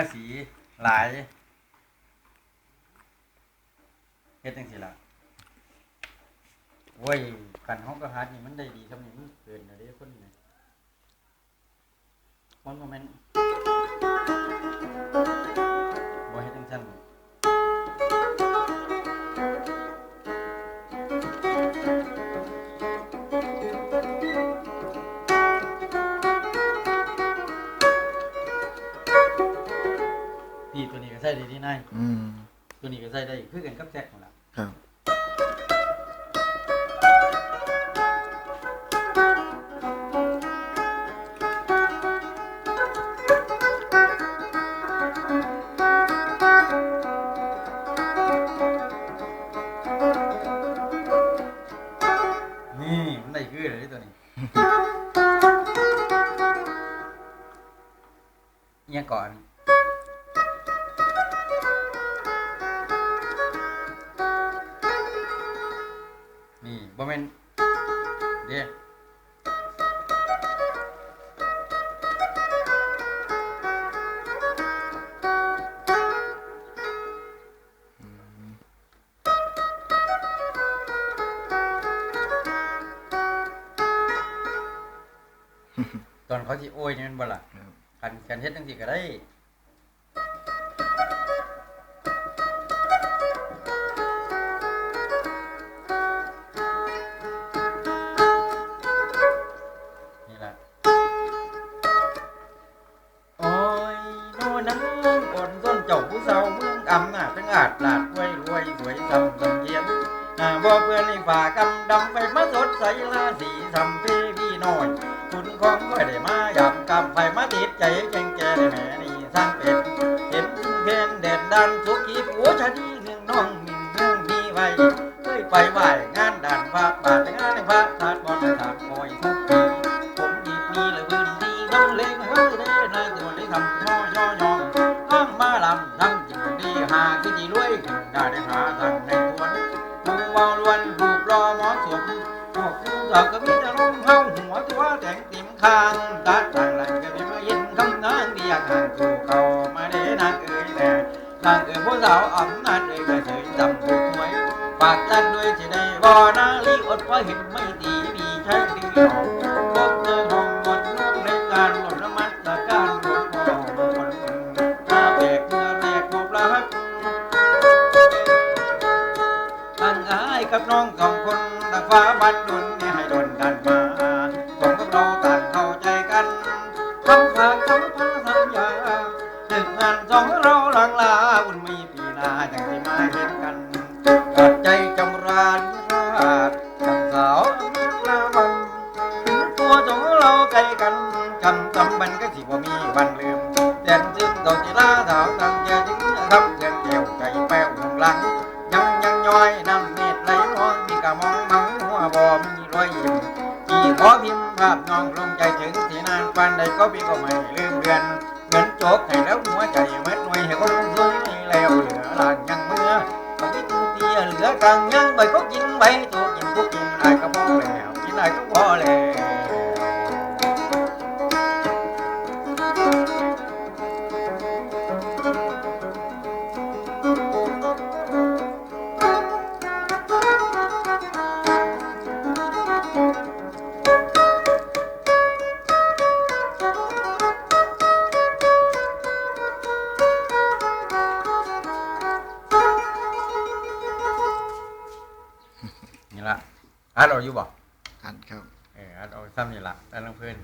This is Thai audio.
าษีหลายเฮ็ดจังซี่ล่ะโอ้ยกันห้องก็หัดนี่มันได้ดีทำนี่มันเกินนะเด้คนนี่มันบ่แม่นบ่ ก็ใช้ได้ดีนายอืมตัวนี้ก็ใช้ได้คือกันกับแจ็คนั่นล่ะครับนี่มันได้คือเลยตัวนี้เอี ตอนเขาสิโอ้ยนี่แมันบ่ล่ะครับ คันกันเฮ็ดจังซี่ก็ได้นี่ล่ะโอ้ยโน่นนั้นอ่อนส้นเจ้าผู้สาวเมืองอำนาจทั้งอาจลาดรวยรวยสวยทำสำเทียนอ่าบ่เพื่อนในฝ่ากำดำไปมาสดใสลาสีสำเพพี่น้อย คุณของไ่ได้มาอยากกำไฟมาติดใจแกงแกได้แม่นี่สร้างเป็ดเห็นเพนเด่นดันสุขีผัวชะนีหนึ่งน้องหนึ่งเรื่องมีไว้เคยไปไหว้งานด่านพระบาทงานในพระธาตุบอลถาดคอยทุกปีผมดีมีเละพื้นดีคำเล่งเฮ้ยเด้นายตัวได้ทำย่อย่อยองข้งมาลำทั้งจิงดีหาคือดีรวยขึ้นได้หาทางในทวนดูเมาล้วนรูปรอหมอสมพวกผู้สาก็มี แต่งตางตัดทางหลังก็มีมาเห็นคำนางที่อยากห่างสู่เขามาเด้นางเอ๋ยแต่นางเอ๋ยผู้สาวอำนาจเอ๋ยก็เฉยจำผู้ถวยฝากตันด้วยที่ได้บ่นาลีอดว่าเห็นไม่ดีมีใช่ดีเอาพบเจอห้องหมดร่วมในการหล่นละมัดละการหมดบ่คนมาแบกเมื่อแรกพบรักตั้งอายกับน้องสองคนดังฟ้าบันดลเนี่ยให้ดน ห่าเห็นกันกัดใจจำรานิราชทั้งสาวจลาวันถึงตัวสองเราใกล้กันคำจำบันก็สิว่ามีวันลืมเด่นสิ้นดอกจิลาสาวตั้งใจถึงคำเพื่อนแก้วใจแป้วข้างหลัง ยังยังย้อยน้ำเม็ดไหลนองมีกะมองมังหัวบ่มีรอยยิ้มพี่ขอพิมพ์ภาพน้องลงใจถึงที่นานปันใดก็พี่ก็ไม่ลืมเดือนเงินโจกให้แล้ว ละอัดเอาอยู่บ่อันครับเอออัดเอาซ้ำนี่ละอัดลังเพื่อน